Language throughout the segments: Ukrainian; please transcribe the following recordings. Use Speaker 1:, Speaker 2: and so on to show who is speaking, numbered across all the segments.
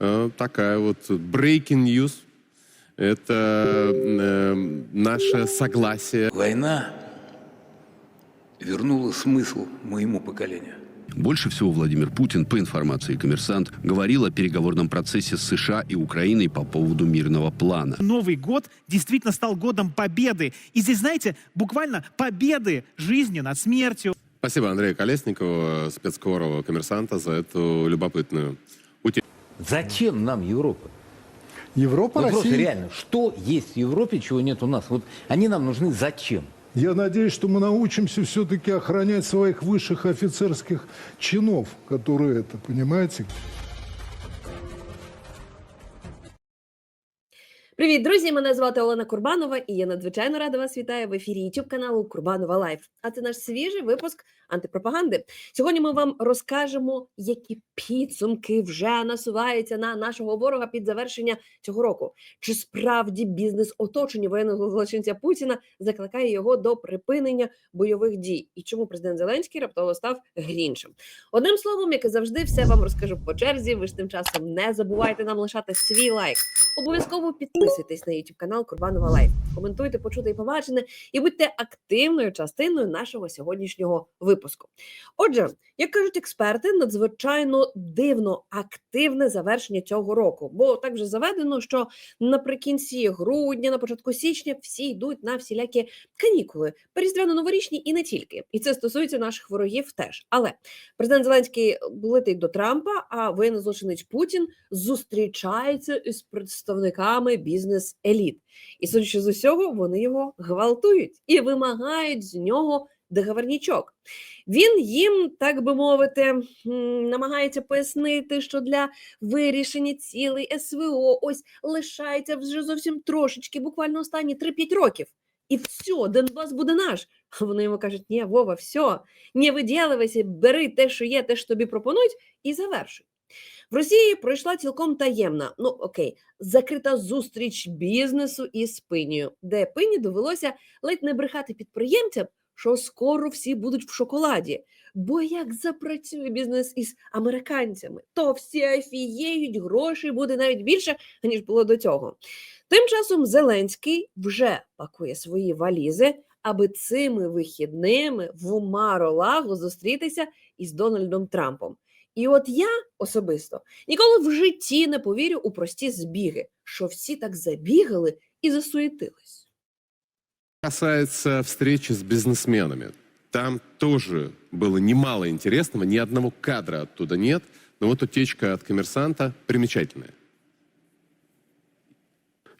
Speaker 1: э, такая вот breaking news. Это э, наше согласие
Speaker 2: Война вернула смысл моему поколению.
Speaker 3: Больше всего Владимир Путин, по информации «Коммерсант», говорил о переговорном процессе с США и Украиной по поводу мирного плана.
Speaker 4: Новый год действительно стал годом победы. И здесь, знаете, буквально победы жизни над смертью.
Speaker 1: Спасибо Андрею Колесникову, спецскору коммерсанта, за эту любопытную.
Speaker 5: Зачем нам Европа?
Speaker 6: Европа,
Speaker 5: Вот просто
Speaker 6: Россия.
Speaker 5: реально, что есть в Европе, чего нет у нас? Вот они нам нужны зачем?
Speaker 6: Я надеюсь, что мы научимся все-таки охранять своих высших офицерских чинов, которые это, понимаете?
Speaker 7: Привіт, друзі! Мене звати Олена Курбанова, і я надзвичайно рада вас вітаю в ефірі youtube каналу Курбанова Лайф. А це наш свіжий випуск антипропаганди. Сьогодні ми вам розкажемо, які підсумки вже насуваються на нашого ворога під завершення цього року. Чи справді бізнес оточення воєнного злочинця Путіна закликає його до припинення бойових дій? І чому президент Зеленський раптово став гріншем? Одним словом, як і завжди, все вам розкажу по черзі. Ви ж тим часом не забувайте нам лишати свій лайк. Обов'язково підписуйтесь на YouTube канал Курбанова Лайф. Коментуйте, почуте і побачене, і будьте активною частиною нашого сьогоднішнього випуску. Отже, як кажуть експерти, надзвичайно дивно активне завершення цього року, бо так вже заведено, що наприкінці грудня, на початку січня всі йдуть на всілякі канікули, періздряно-новорічні і не тільки. І це стосується наших ворогів теж. Але президент Зеленський летить до Трампа, а воєнний злочинець Путін зустрічається із представниками бізнес-еліт. І судячи з усього, вони його гвалтують і вимагають з нього договорнічок. Він їм, так би мовити, намагається пояснити, що для вирішення цілей СВО ось лишається вже зовсім трошечки, буквально останні 3-5 років. І все, Донбас буде наш. А вони йому кажуть: ні, Вова, все, не виділивайся, бери те, що є, те, що тобі пропонують, і завершуй. В Росії пройшла цілком таємна, ну окей, закрита зустріч бізнесу із пинію, де пині довелося ледь не брехати підприємцям, що скоро всі будуть в шоколаді. Бо як запрацює бізнес із американцями, то всі офієють, грошей буде навіть більше, ніж було до цього. Тим часом Зеленський вже пакує свої валізи, аби цими вихідними в Маролаго зустрітися із Дональдом Трампом. І от я особисто ніколи в житті не повірю у прості збіги, що всі так забігали і засуетились.
Speaker 1: Касается встречи с бизнесменами. Там тоже было немало интересного, ни одного кадра оттуда нет, но вот утечка от коммерсанта примечательная.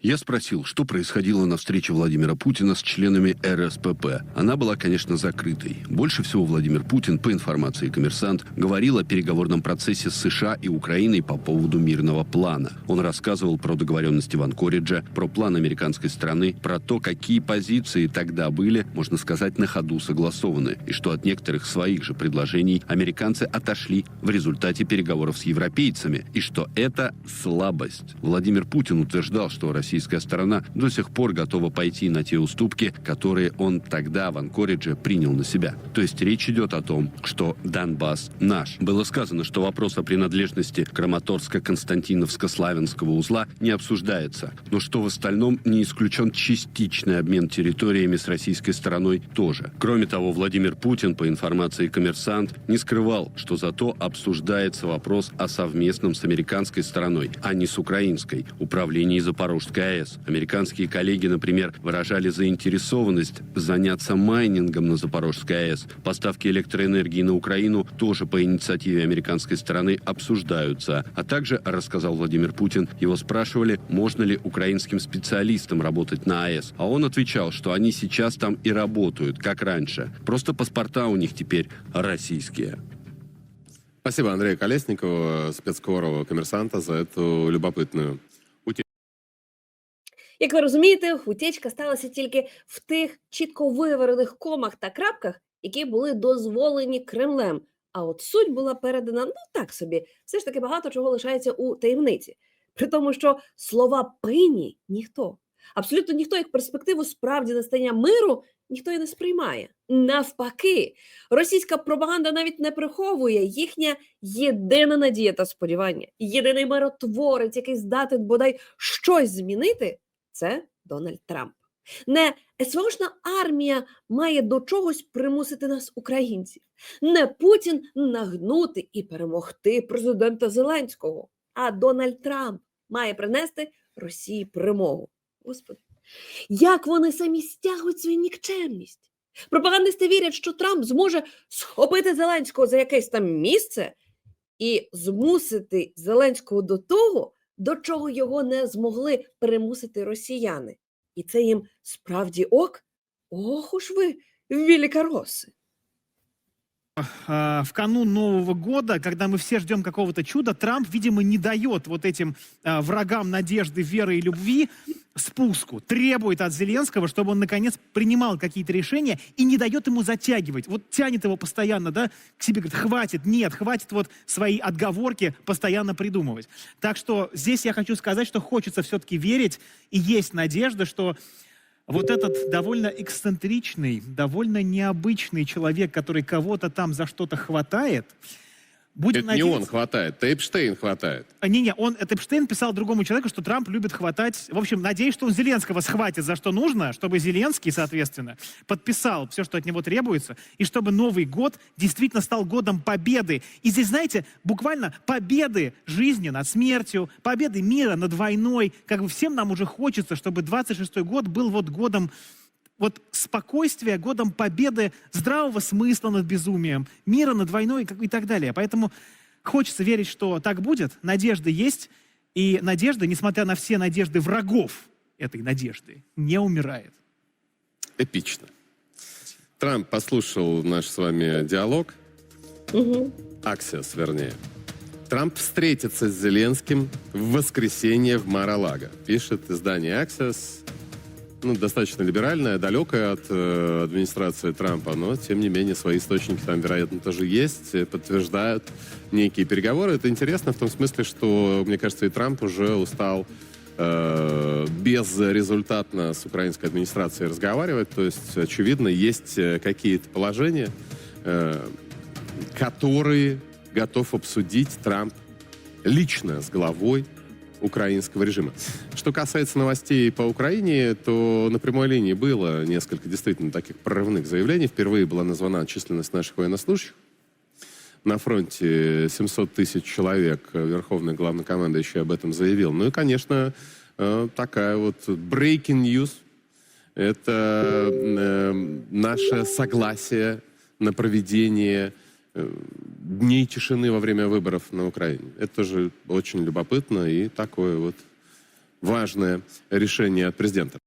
Speaker 3: Я спросил, что происходило на встрече Владимира Путина с членами РСПП. Она была, конечно, закрытой. Больше всего Владимир Путин, по информации «Коммерсант», говорил о переговорном процессе с США и Украиной по поводу мирного плана. Он рассказывал про договоренности в Анкоридже, про план американской страны, про то, какие позиции тогда были, можно сказать, на ходу согласованы, и что от некоторых своих же предложений американцы отошли в результате переговоров с европейцами, и что это слабость. Владимир Путин утверждал, что российская сторона до сих пор готова пойти на те уступки, которые он тогда в Анкоридже принял на себя. То есть речь идет о том, что Донбасс наш. Было сказано, что вопрос о принадлежности Краматорска-Константиновско-Славянского узла не обсуждается, но что в остальном не исключен частичный обмен территориями с российской стороной тоже. Кроме того, Владимир Путин, по информации «Коммерсант», не скрывал, что зато обсуждается вопрос о совместном с американской стороной, а не с украинской, управлении Запорожской АЭС. Американские коллеги, например, выражали заинтересованность заняться майнингом на Запорожской АЭС. Поставки электроэнергии на Украину тоже по инициативе американской стороны обсуждаются. А также, рассказал Владимир Путин, его спрашивали, можно ли украинским специалистам работать на АЭС. А он отвечал, что они сейчас там и работают, как раньше. Просто паспорта у них теперь российские.
Speaker 1: Спасибо Андрею Колесникову, спецскору коммерсанта, за эту любопытную
Speaker 7: Як ви розумієте, утечка сталася тільки в тих чітко виварених комах та крапках, які були дозволені Кремлем. А от суть була передана ну так собі. Все ж таки багато чого лишається у таємниці. При тому, що слова пині ніхто, абсолютно ніхто як перспективу справді настання миру ніхто і не сприймає. Навпаки, російська пропаганда навіть не приховує їхня єдина надія та сподівання, єдиний миротворець, який здатен бодай щось змінити, це Дональд Трамп. Не СВОшна армія має до чогось примусити нас, українців, не Путін нагнути і перемогти президента Зеленського, а Дональд Трамп має принести Росії перемогу. Господи, як вони самі стягують свою нікчемність? Пропагандисти вірять, що Трамп зможе схопити Зеленського за якесь там місце і змусити Зеленського до того, до чого його не змогли примусити росіяни. І це їм справді ок? Ох уж ви, великороси.
Speaker 4: А, в канун Нового года, когда мы все ждем какого-то чуда, Трамп, видимо, не дает вот этим а, врагам надежды, веры и любви спуску, требует от Зеленского, чтобы он, наконец, принимал какие-то решения и не дает ему затягивать. Вот тянет его постоянно, да, к себе, говорит, хватит, нет, хватит вот свои отговорки постоянно придумывать. Так что здесь я хочу сказать, что хочется все-таки верить, и есть надежда, что вот этот довольно эксцентричный, довольно необычный человек, который кого-то там за что-то хватает, будем
Speaker 1: Это не он
Speaker 4: надеяться-
Speaker 1: хватает, это Эпштейн хватает.
Speaker 4: А, Не-не, он, это Эпштейн писал другому человеку, что Трамп любит хватать... В общем, надеюсь, что он Зеленского схватит за что нужно, чтобы Зеленский, соответственно, подписал все, что от него требуется, и чтобы Новый год действительно стал годом победы. И здесь, знаете, буквально победы жизни над смертью, победы мира над войной. Как бы всем нам уже хочется, чтобы 26-й год был вот годом вот спокойствия, годом победы, здравого смысла над безумием, мира над войной и так далее. Поэтому хочется верить, что так будет. Надежда есть. И надежда, несмотря на все надежды врагов этой надежды, не умирает.
Speaker 1: Эпично. Трамп послушал наш с вами диалог,
Speaker 7: Угу.
Speaker 1: Аксиос, вернее. Трамп встретится с Зеленским в воскресенье в Мар-а-Лаго. Пишет издание Аксиос. Ну, достаточно либеральное, далекое от э, администрации Трампа, но, тем не менее, свои источники там, вероятно, тоже есть, э, подтверждают некие переговоры. Это интересно в том смысле, что, мне кажется, и Трамп уже устал э, безрезультатно с украинской администрацией разговаривать. То есть, очевидно, есть э, какие-то положения, э, которые готов обсудить Трамп лично с главой украинского режима. Что касается новостей по Украине, то на прямой линии было несколько действительно таких прорывных заявлений. Впервые была названа численность наших военнослужащих. На фронте 700 тысяч человек. Верховный главнокомандующий об этом заявил. Ну и, конечно, э, такая вот breaking news. Это э, наше согласие на проведение э, дней тишины во время выборов на Украине. Это тоже очень любопытно и такое вот важное решение от президента.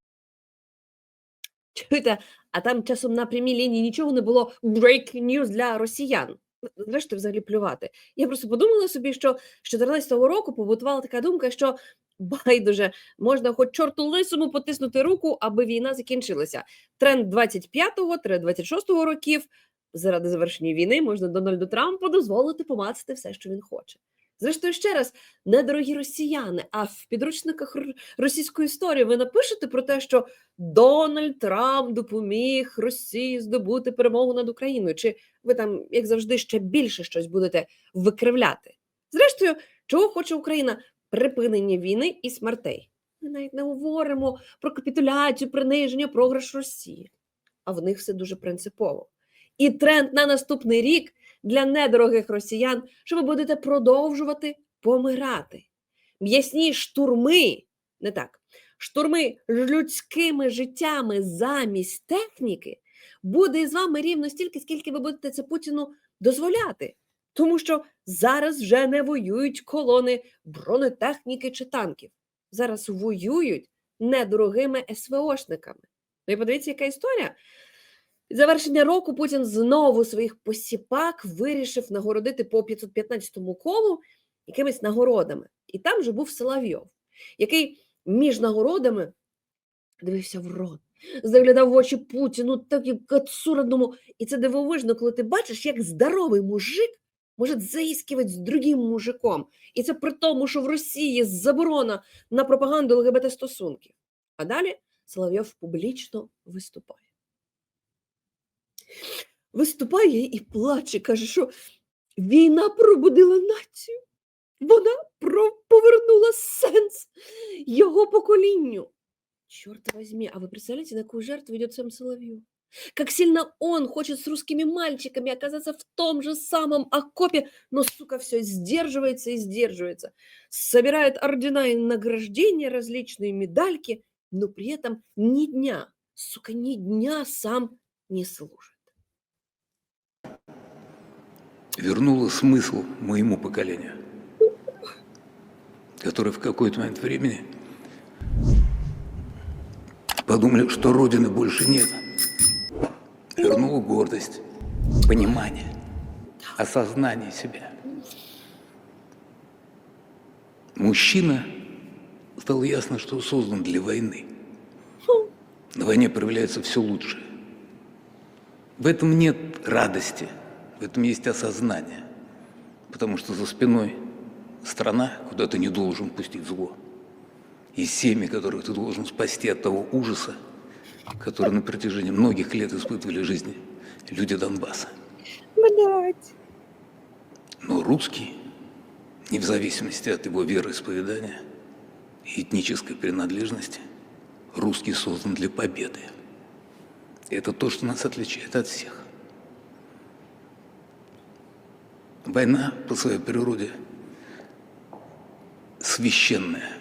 Speaker 7: Чуєте, а там часом на прямій лінії нічого не було break news для росіян. Зрештою, взагалі плювати. Я просто подумала собі, що з 14-го року побутувала така думка, що байдуже, можна хоч чорту лисому потиснути руку, аби війна закінчилася. Тренд 25-го, 26-го років заради завершення війни можна Дональду Трампу дозволити помацати все, що він хоче. Зрештою, ще раз, недорогі росіяни, а в підручниках російської історії ви напишете про те, що Дональд Трамп допоміг Росії здобути перемогу над Україною. Чи ви там, як завжди, ще більше щось будете викривляти? Зрештою, чого хоче Україна? Припинення війни і смертей. Ми навіть не говоримо про капітуляцію, приниження, програш Росії. А в них все дуже принципово. І тренд на наступний рік для недорогих росіян, що ви будете продовжувати помирати. М'ясні штурми, не так, штурми людськими життями замість техніки буде із вами рівно стільки, скільки ви будете це Путіну дозволяти. Тому що зараз вже не воюють колони бронетехніки чи танків. Зараз воюють недорогими СВОшниками. Ну і подивіться, яка історія. Під завершення року Путін знову своїх посіпак вирішив нагородити по 515-му колу якимись нагородами. І там же був Соловйов, який між нагородами дивився в рот, заглядав в очі Путіну, так як кацурадному. І це дивовижно, коли ти бачиш, як здоровий мужик може заискивать з другим мужиком. І це при тому, що в Росії заборона на пропаганду ЛГБТ стосунків. А далі Соловйов публічно виступає. виступає і плаче, каже, що війна пробудила націю. Вона про- повернула сенс його поколінню. Черт возьми, а вы представляете, на какую жертву идет сам Соловьев? Как сильно он хочет с русскими мальчиками оказаться в том же самом окопе, но, сука, все сдерживается и сдерживается. Собирает ордена и награждения, различные медальки, но при этом ни дня, сука, ни дня сам не служит.
Speaker 2: Вернула смысл моему поколению, которое в какой-то момент времени подумали, что Родины больше нет. Вернула гордость, понимание, осознание себя. Мужчина стало ясно, что создан для войны. На войне проявляется все лучшее. В этом нет радости, в этом есть осознание. Потому что за спиной страна, куда ты не должен пустить зло. И семьи, которых ты должен спасти от того ужаса, который на протяжении многих лет испытывали жизни люди Донбасса. Но русский, не в зависимости от его вероисповедания и этнической принадлежности, русский создан для победы. Это то, что нас отличает от всех. Война по своей природе священная.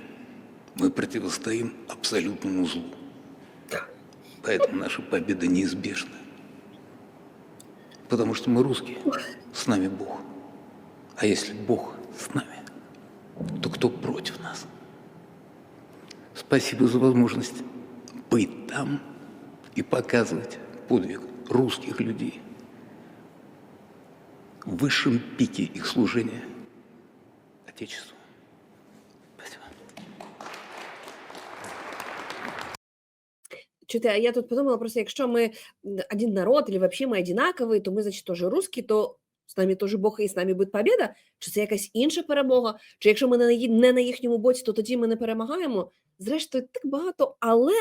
Speaker 2: Мы противостоим абсолютному злу. Поэтому наша победа неизбежна. Потому что мы русские, с нами Бог. А если Бог с нами, то кто против нас? Спасибо за возможность быть там и показывать подвиг русских людей в высшем пике их служения Отечеству. Спасибо.
Speaker 7: А я тут подумала просто, якщо ми один народ, или вообще ми одинакові, то ми, значить, теж русські, то з нами теж Бог і з нами буде побіда? Чи це якась інша перемога? Чи якщо ми не на їхньому боці, то тоді ми не перемагаємо? Зрештою, так багато, але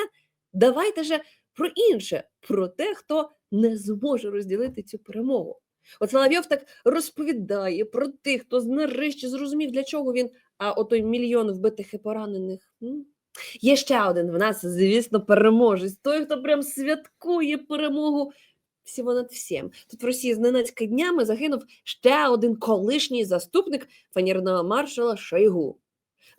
Speaker 7: давайте же про інше, про те, хто не зможе розділити цю перемогу. От Соловйов так розповідає про тих, хто нарешті зрозумів, для чого він, а отой мільйон вбитих і поранених. Є ще один в нас, звісно, переможець. Той, хто прям святкує перемогу всього над всім. Тут в Росії зненацька днями загинув ще один колишній заступник фанірного маршала Шойгу.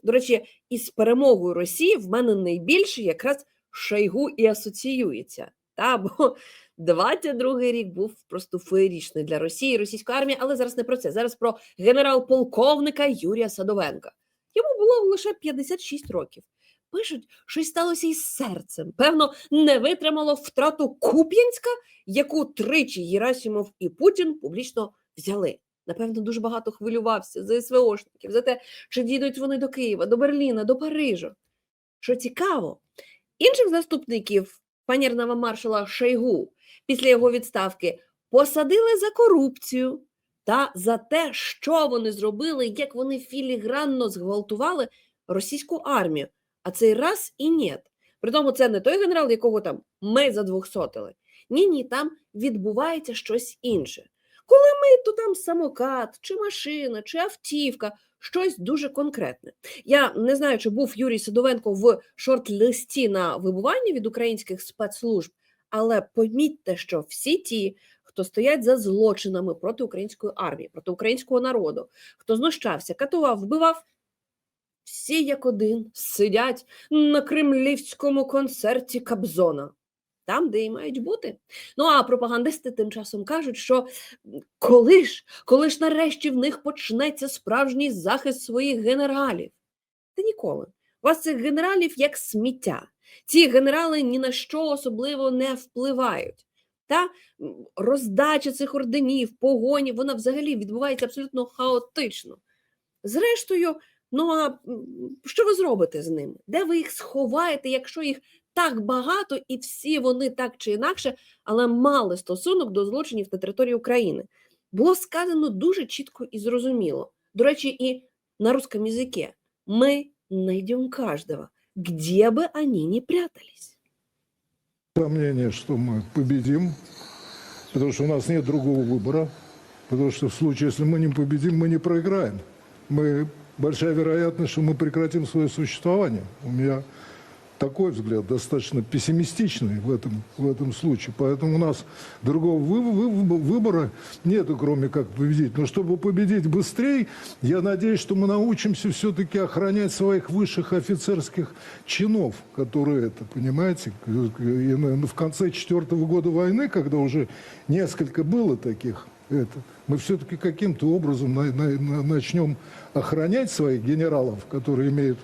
Speaker 7: До речі, із перемогою Росії в мене найбільше якраз Шойгу і асоціюється. Та, бо 22-й рік був просто феєрічний для Росії, російської армії, але зараз не про це. Зараз про генерал-полковника Юрія Садовенка. Йому було лише 56 років. Пишуть, щось сталося із серцем. Певно, не витримало втрату Куп'янська, яку тричі Єрасімов і Путін публічно взяли. Напевно, дуже багато хвилювався за СВОшників, за те, чи дійдуть вони до Києва, до Берліна, до Парижа. Що цікаво, інших заступників панірного маршала Шойгу після його відставки посадили за корупцію та за те, що вони зробили, як вони філігранно зґвалтували російську армію. А цей раз і ні. Притому це не той генерал, якого там ми задвохсотили. Ні, ні, там відбувається щось інше. Коли ми, то там самокат, чи машина, чи автівка, щось дуже конкретне. Я не знаю, чи був Юрій Садовенко в шорт-листі на вибування від українських спецслужб, але помітьте, що всі ті, хто стоять за злочинами проти української армії, проти українського народу, хто знущався, катував, вбивав, всі як один сидять на кремлівському концерті Кабзона. Там, де і мають бути. Ну а пропагандисти тим часом кажуть, що коли ж, коли ж нарешті в них почнеться справжній захист своїх генералів? Та ніколи. У вас цих генералів як сміття. Ці генерали ні на що особливо не впливають. Та роздача цих орденів, погоні, вона взагалі відбувається абсолютно хаотично. Зрештою, ну а що ви зробите з ними? Де ви їх сховаєте, якщо їх так багато, і всі вони так чи інакше, але мали стосунок до злочинів на території України? Було сказано дуже чітко і зрозуміло. До речі, і на русском языке. Мы найдем каждого, где бы они ни прятались.
Speaker 6: Сомнение, что мы победим. потому что у нас нет другого выбора, потому что в случае, если мы не победим, мы не проиграем. Мы, большая вероятность, что мы прекратим свое существование. У меня такой взгляд, достаточно пессимистичный в этом, в этом случае. Поэтому у нас другого вы- вы- выбора нету, кроме как победить. Но чтобы победить быстрее, я надеюсь, что мы научимся все-таки охранять своих высших офицерских чинов, которые это, понимаете, и на- в конце четвертого года войны, когда уже несколько было таких, это, мы все-таки каким-то образом на- на- на- начнем охранять своих генералов, которые имеют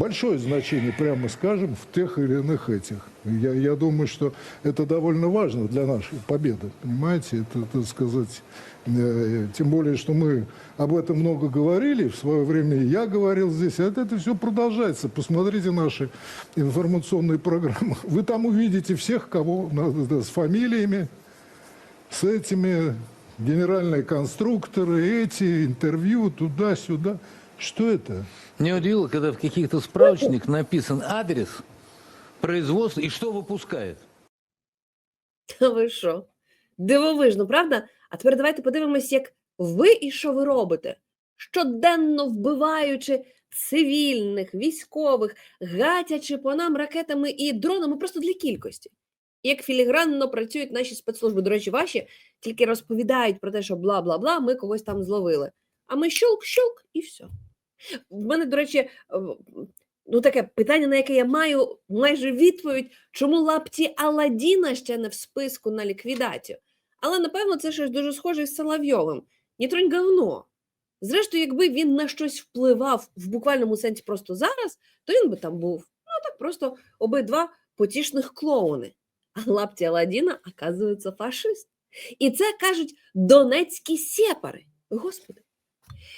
Speaker 6: большое значение, прямо скажем, в тех или иных этих. Я, я думаю, что это довольно важно для нашей победы, понимаете, это, так сказать, э, тем более, что мы об этом много говорили, в свое время я говорил здесь, а это, это все продолжается. Посмотрите наши информационные программы. Вы там увидите всех, кого надо, да, с фамилиями, с этими генеральные конструкторы, эти, интервью, туда-сюда. Что это?
Speaker 5: Меня удивило, когда в каких-то справочниках написан адрес производства и что выпускает.
Speaker 7: Та ви що? Дивовижно, правда? А тепер давайте подивимось, як ви і що ви робите, щоденно вбиваючи цивільних, військових, гатячи по нам ракетами і дронами просто для кількості. І Як філігранно працюють наші спецслужби, до речі, ваші тільки розповідають про те, що бла бла бла, ми когось там зловили. А ми щолк-щолк і все. В мене, до речі, е, ну таке питання, на яке я маю майже відповідь, чому лапті Аладдіна ще не в списку на ліквідацію. Але напевно це щось дуже схоже з Соловйовим. Нітронь говно. Зрештою, якби він на щось впливав в буквальному сенсі просто зараз, то він би там був. Ну так просто обидва потішних клоуни. А лапті Аладдіна, оказується, фашист. І це кажуть донецькі сепари. Господи.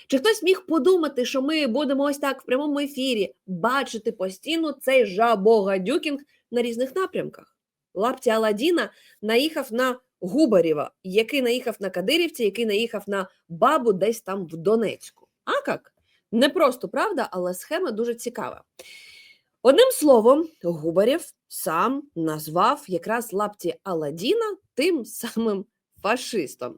Speaker 7: Чи хтось міг подумати, що ми будемо ось так в прямому ефірі бачити постійно цей жабогадюкінг на різних напрямках? Лапті Аладдіна наїхав на Губарєва, який наїхав на Кадирівці, який наїхав на бабу десь там в Донецьку. А як? Не просто правда, але схема дуже цікава. Одним словом, Губарєв сам назвав якраз лапті Аладдіна тим самим фашистом.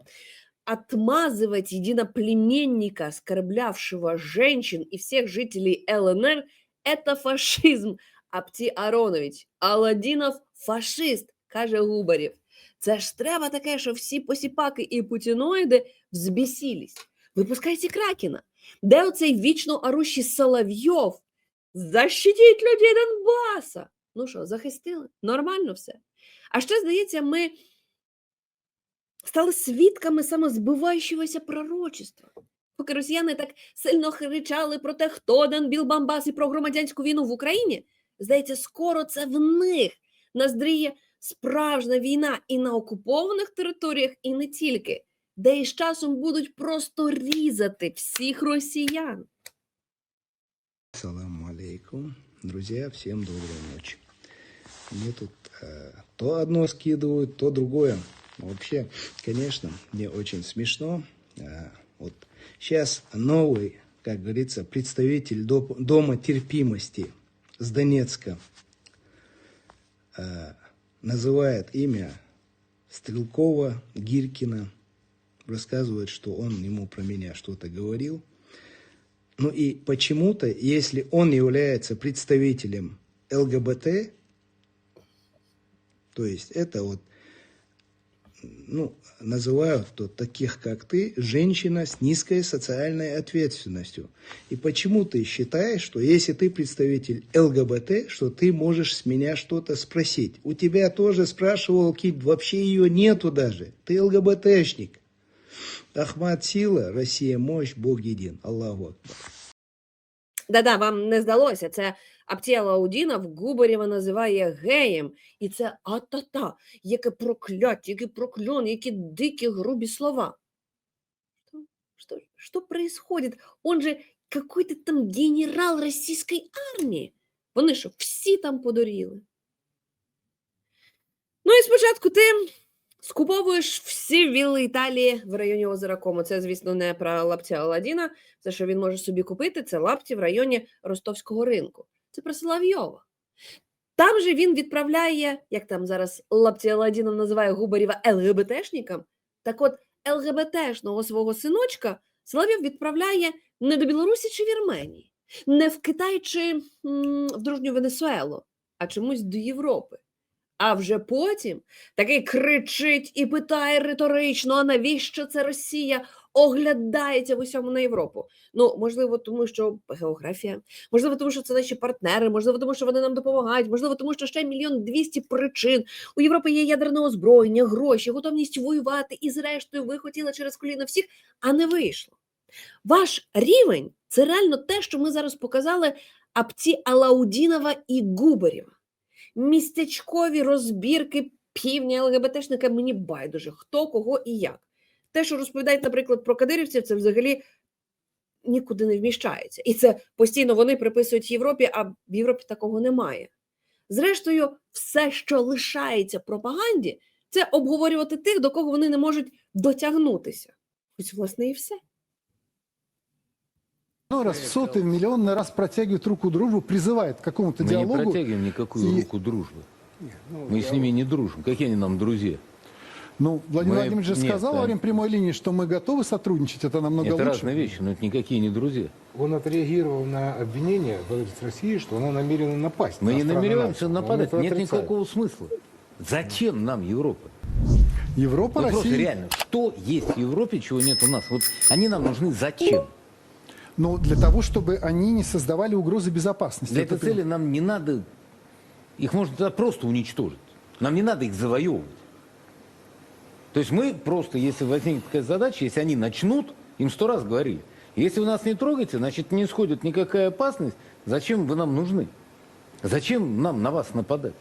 Speaker 7: Отмазывать единоплеменника, оскорблявшего женщин и всех жителей ЛНР, это фашизм. Апті Аронович, Аладдінов фашист, каже Губарєв. Це ж треба таке, що всі посіпаки і путіноїди взбісілись. Випускайте Кракена. Де оцей вічно орущий Соловйов? Защитіть людей Донбаса. Ну що, захистили? Нормально все. А ще, здається, ми стали свідками самозбиваючогося пророчества. Поки росіяни так сильно кричали про те, хто дан Білбамбас і про громадянську війну в Україні, здається, скоро це в них наздріє справжня війна і на окупованих територіях, і не тільки, де із часом будуть просто різати всіх росіян.
Speaker 8: Салам алейкум. Друзья, всем доброй ночи. Мне тут э, то одно скидывают, то другое. Вообще, конечно, мне очень смешно. Э, вот сейчас новый, как говорится, представитель Дома терпимости с Донецка э, называет имя Стрелкова, Гиркина, рассказывает, что он ему про меня что-то говорил. Ну и почему-то, если он является представителем ЛГБТ, то есть это вот, ну, называют вот таких, как ты, женщина с низкой социальной ответственностью. И почему ты считаешь, что если ты представитель ЛГБТ, что ты можешь с меня что-то спросить? У тебя тоже спрашивал Кит, вообще ее нету даже. Ты ЛГБТшник. Ахмад сила, Россия мощь, Бог един. Аллаху Акбар.
Speaker 7: Да-да, вам не здалося. Це Аудінов Губарєва називає геєм. І це а-та-та, яке прокляття, який прокльон, які дикі грубі слова. Что, что, происходит? Он же какой-то там генерал російської армії. Вони що, всі там подоріли? Ну і спочатку ти скуповуєш всі вілли Італії в районі озера Комо. Це, звісно, не про лаптя Аладдіна. Все, що він може собі купити, це лапті в районі Ростовського ринку. Це про Соловйова. Там же він відправляє, як там зараз Лапті Аладдінов називає Губарєва ЛГБТшникам, так от ЛГБТшного свого синочка Соловйов відправляє не до Білорусі чи Вірменії, не в Китай чи в дружню Венесуелу, а чомусь до Європи. А вже потім такий кричить і питає риторично: а навіщо це Росія оглядається в усьому на Європу? Ну, можливо, тому що географія, можливо, тому що це наші партнери, можливо, тому що вони нам допомагають, можливо, тому що ще мільйон двісті причин. У Європи є ядерне озброєння, гроші, готовність воювати, і зрештою ви хотіли через коліно всіх, а не вийшло. Ваш рівень це реально те, що ми зараз показали апці Алаудінова і Губарєва. Містечкові розбірки півня ЛГБТшника мені байдуже, хто, кого і як Те, що розповідають, наприклад, про кадирівців, це взагалі нікуди не вміщається. І це постійно вони приписують Європі, а в Європі такого немає. Зрештою, все, що лишається пропаганді, це обговорювати тих, до кого вони не можуть дотягнутися. Ось, власне, і все.
Speaker 9: Иной раз в сотый, в миллионный раз протягивает руку дружбу, призывает к какому-то
Speaker 5: Мы не
Speaker 9: диалогу.
Speaker 5: протягиваем никакую
Speaker 9: и-
Speaker 5: руку дружбы. Мы с ними не дружим. Какие они нам друзья?
Speaker 9: Ну, Владимир
Speaker 5: Мы-
Speaker 9: Владимирович же
Speaker 5: нет,
Speaker 9: сказал
Speaker 5: да.
Speaker 9: во время прямой линии, что мы готовы сотрудничать, это намного
Speaker 5: это
Speaker 9: лучше.
Speaker 5: разные вещи, но это никакие не друзья.
Speaker 10: Он отреагировал на обвинение в адрес России, что она намерена напасть.
Speaker 5: Мы
Speaker 10: на
Speaker 5: не намереваемся
Speaker 10: НАТО.
Speaker 5: Нападать.
Speaker 10: это
Speaker 5: Нет
Speaker 10: отрицает.
Speaker 5: никакого смысла. Зачем нам Европа?
Speaker 9: Европа,
Speaker 5: Вот просто
Speaker 9: Россия.
Speaker 5: реально, что есть в Европе, чего нет у нас? Вот они нам нужны зачем?
Speaker 9: Ну, для того, чтобы они не создавали угрозы безопасности.
Speaker 5: Для
Speaker 9: Это
Speaker 5: этой
Speaker 9: прям-
Speaker 5: цели нам не надо, их можно тогда просто уничтожить. Нам не надо их завоевывать. То есть мы просто, если возникнет такая задача, если они начнут, им сто раз говорили, если вы нас не трогаете, значит не исходит никакая опасность, зачем вы нам нужны? Зачем нам на вас нападать?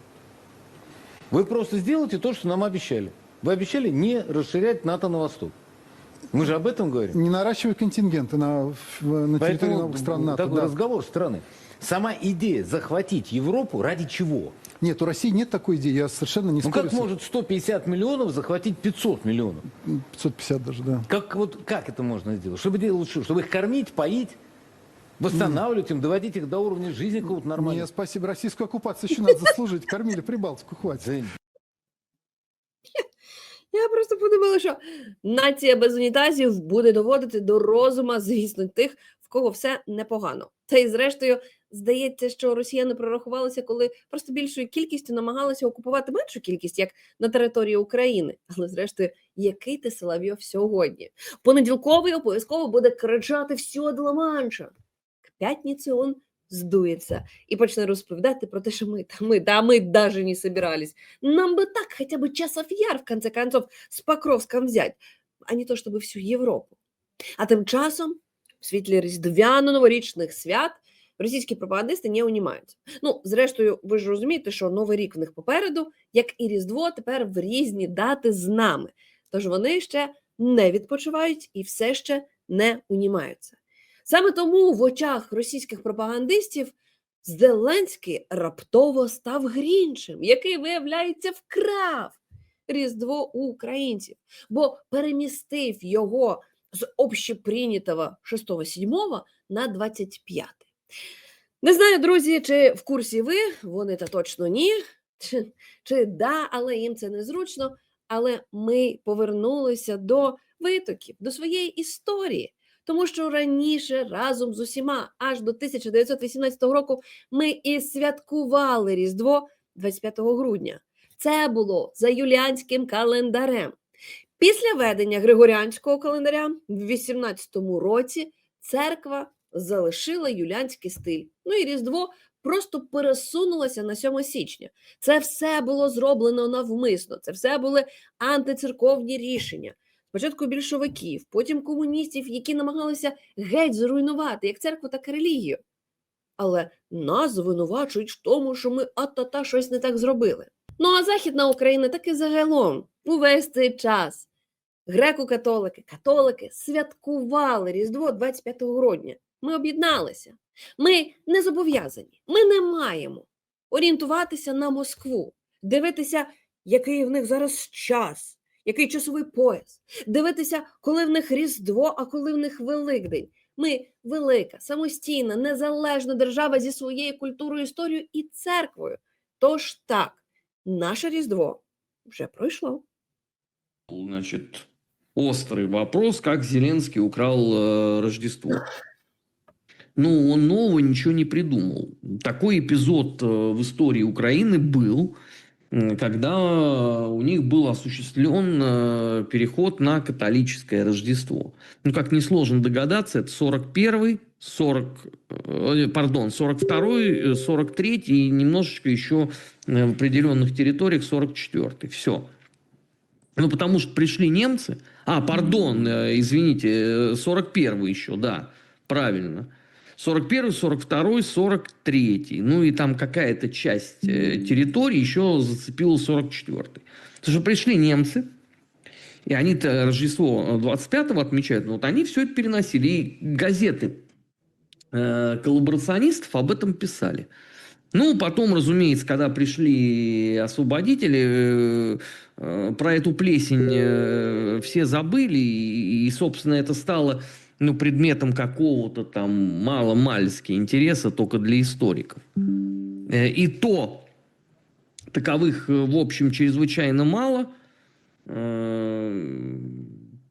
Speaker 5: Вы просто сделайте то, что нам обещали. Вы обещали не расширять НАТО на восток. Мы же об этом говорим.
Speaker 9: Не наращивать контингенты на, на территории
Speaker 5: Поэтому
Speaker 9: новых стран НАТО.
Speaker 5: такой
Speaker 9: да.
Speaker 5: разговор страны. Сама идея захватить Европу ради чего?
Speaker 9: Нет, у России нет такой идеи, я совершенно не
Speaker 5: Ну
Speaker 9: спорю.
Speaker 5: как
Speaker 9: с-
Speaker 5: может 150 миллионов захватить 500 миллионов?
Speaker 9: 550 даже, да.
Speaker 5: Как, вот, как это можно сделать? Чтобы делать что? Чтобы их кормить, поить, восстанавливать им, доводить их до уровня жизни какого-то нормального?
Speaker 9: Нет, спасибо. Российскую оккупацию еще надо заслужить. Кормили Прибалтику, хватит.
Speaker 7: Я просто подумала, що нація без унітазів буде доводити до розума, звісно, тих, в кого все непогано. Та й зрештою, здається, що росіяни прорахувалися, коли просто більшою кількістю намагалися окупувати меншу кількість, як на території України. Але зрештою, який ти Соловйов сьогодні? Понеділковий обов'язково буде кричати все до Ла-Манша. К п'ятниці он здується і почне розповідати про те, що ми та ми, да ми даже не собирались. Нам бы так хотя бы часов яр, в конце концов, с Покровском взять, а не то, чтобы всю Європу. А тим часом, в світлі різдвяно-новорічних свят, російські пропагандисти не унімаються. Ну, зрештою, ви ж розумієте, що Новий рік в них попереду, як і Різдво, тепер в різні дати з нами. Тож вони ще не відпочивають і все ще не унімаються. Саме тому в очах російських пропагандистів Зеленський раптово став гріншем, який, виявляється, вкрав Різдво українців, бо перемістив його з общеприйнятого 6-7 на 25. Не знаю, друзі, чи в курсі ви, вони та точно ні, чи, чи да, але їм це незручно. Але ми повернулися до витоків, до своєї історії. Тому що раніше разом з усіма, аж до 1918 року, ми і святкували Різдво 25 грудня. Це було за юліанським календарем. Після ведення Григоріанського календаря в 18 році церква залишила юліанський стиль. Ну і Різдво просто пересунулося на 7 січня. Це все було зроблено навмисно, це все були антицерковні рішення. Спочатку більшовиків, потім комуністів, які намагалися геть зруйнувати як церкву, так і релігію. Але нас звинувачують в тому, що ми ата-та щось не так зробили. Ну а Західна Україна таки загалом увесь цей час. Греко-католики, католики святкували Різдво 25 грудня. Ми об'єдналися. Ми не зобов'язані. Ми не маємо орієнтуватися на Москву, дивитися, який в них зараз час, який часовий пояс, дивитися, коли в них Різдво, а коли в них Великдень. Ми велика, самостійна, незалежна держава зі своєю культурою, історією і церквою. Тож так, наше Різдво вже пройшло.
Speaker 11: Значит, острый вопрос, как Зеленский украл э, Рождество. Ну, он нового ничего не придумал. Такой эпизод э, в истории Украины был, м, Когда у них был осуществлен э, переход на католическое Рождество. Ну, как несложно догадаться, это 41 40, э, пардон, 42 э, 43 и немножечко еще э, в определенных территориях 44 Все. Ну, потому что пришли немцы. А, пардон, э, извините, э, 41 еще, да, правильно. 41, 42, 43. Ну, и там какая-то часть э, территории еще зацепила 44. Потому что пришли немцы, и они-то Рождество 25-го отмечают, но вот они все это переносили. И газеты э, коллаборационистов об этом писали. Ну, потом, разумеется, когда пришли освободители, э, э, про эту плесень э, все забыли, и, и, собственно, это стало ну, предметом какого-то там мало-мальски интереса только для историков. Э, И то таковых, э, в общем, чрезвычайно мало. Э,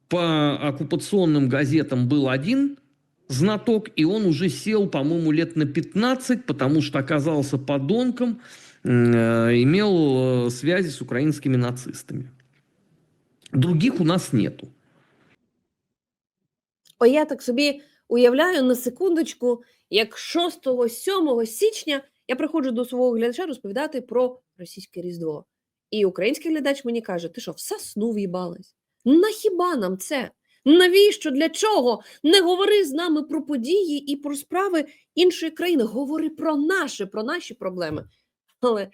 Speaker 11: По оккупационным газетам был один знаток, и он уже сел, по-моему, лет на 15, потому что оказался подонком, имел связи с украинскими нацистами. Других у нас нету.
Speaker 7: О, я так собі уявляю на секундочку, як 6-7 січня я приходжу до свого глядача розповідати про російське Різдво. І український глядач мені каже: ти що, в сосну в'їбалась? На хіба нам це? Навіщо? Для чого? Не говори з нами про події і про справи іншої країни. Говори про наше, про наші проблеми. Але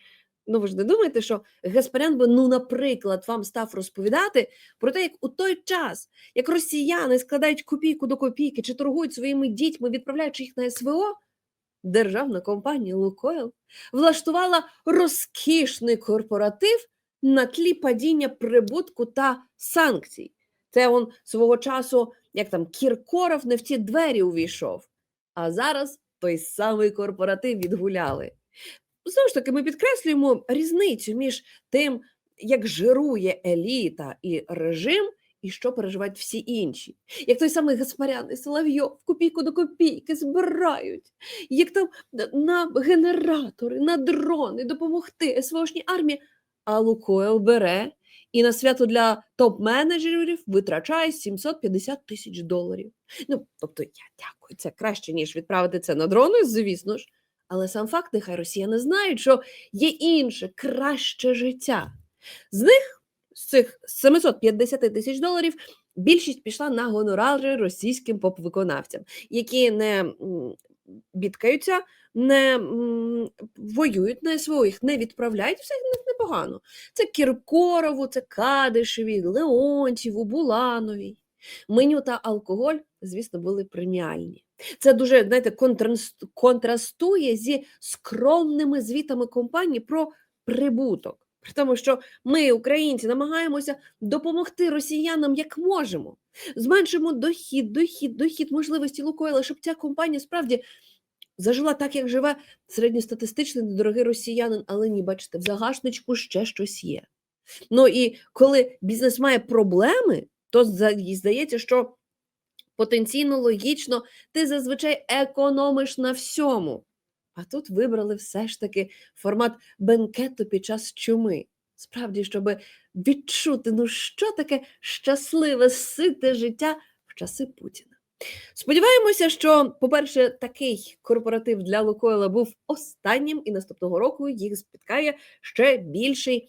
Speaker 7: ну ви ж не думаєте, що Гаспарян би, ну, наприклад, вам став розповідати про те, як у той час, як росіяни складають копійку до копійки чи торгують своїми дітьми, відправляючи їх на СВО, державна компанія Лукойл влаштувала розкішний корпоратив на тлі падіння прибутку та санкцій. Це он свого часу, як там Кіркоров не в ті двері увійшов. А зараз той самий корпоратив відгуляли. Знову ж таки, ми підкреслюємо різницю між тим, як жирує еліта і режим, і що переживають всі інші. Як той самий Гаспарян і Соловйов копійку до копійки збирають, як там на генератори, на дрони допомогти СВОшній армії, а Лукойл бере і на свято для топ-менеджерів витрачає 750 тисяч доларів. Ну, тобто, я дякую, це краще, ніж відправити це на дрони, звісно ж. Але сам факт, нехай росіяни знають, що є інше, краще життя. З них, з цих 750 тисяч доларів, більшість пішла на гонорари російським поп-виконавцям, які не бідкаються, не воюють на СВО, їх не відправляють, все них непогано. Це Кіркорову, це Кадишеві, Леонтьєву, Булановій. Меню та алкоголь, звісно, були преміальні. Це дуже, знаєте, контрастує зі скромними звітами компанії про прибуток. При тому, що ми, українці, намагаємося допомогти росіянам як можемо. Зменшимо дохід, дохід, дохід, можливості Лукойла, щоб ця компанія справді зажила так, як живе середньостатистичний недорогий росіянин, але ні, бачите, в загашничку ще щось є. Ну і коли бізнес має проблеми, то зда- здається, що потенційно логічно ти зазвичай економиш на всьому. А тут вибрали все ж таки формат бенкету під час чуми. Справді, щоб відчути, ну що таке щасливе, сите життя в часи Путіна. Сподіваємося, що, по-перше, такий корпоратив для Лукойла був останнім, і наступного року їх спіткає ще більший.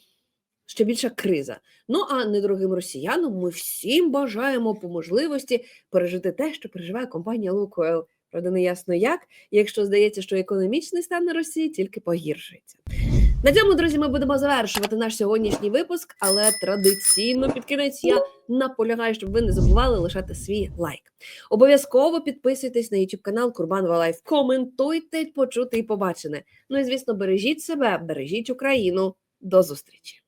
Speaker 7: Ще більша криза. Ну а недорогим росіянам ми всім бажаємо по можливості пережити те, що переживає компанія Лукойл. Правда, не ясно як, якщо здається, що економічний стан на Росії тільки погіршується. На цьому, друзі, ми будемо завершувати наш сьогоднішній випуск, але традиційно під кінець я наполягаю, щоб ви не забували лишати свій лайк. Обов'язково підписуйтесь на YouTube канал Курбанова Лайф. Коментуйте почути і побачене. Ну і звісно, бережіть себе, бережіть Україну. До зустрічі!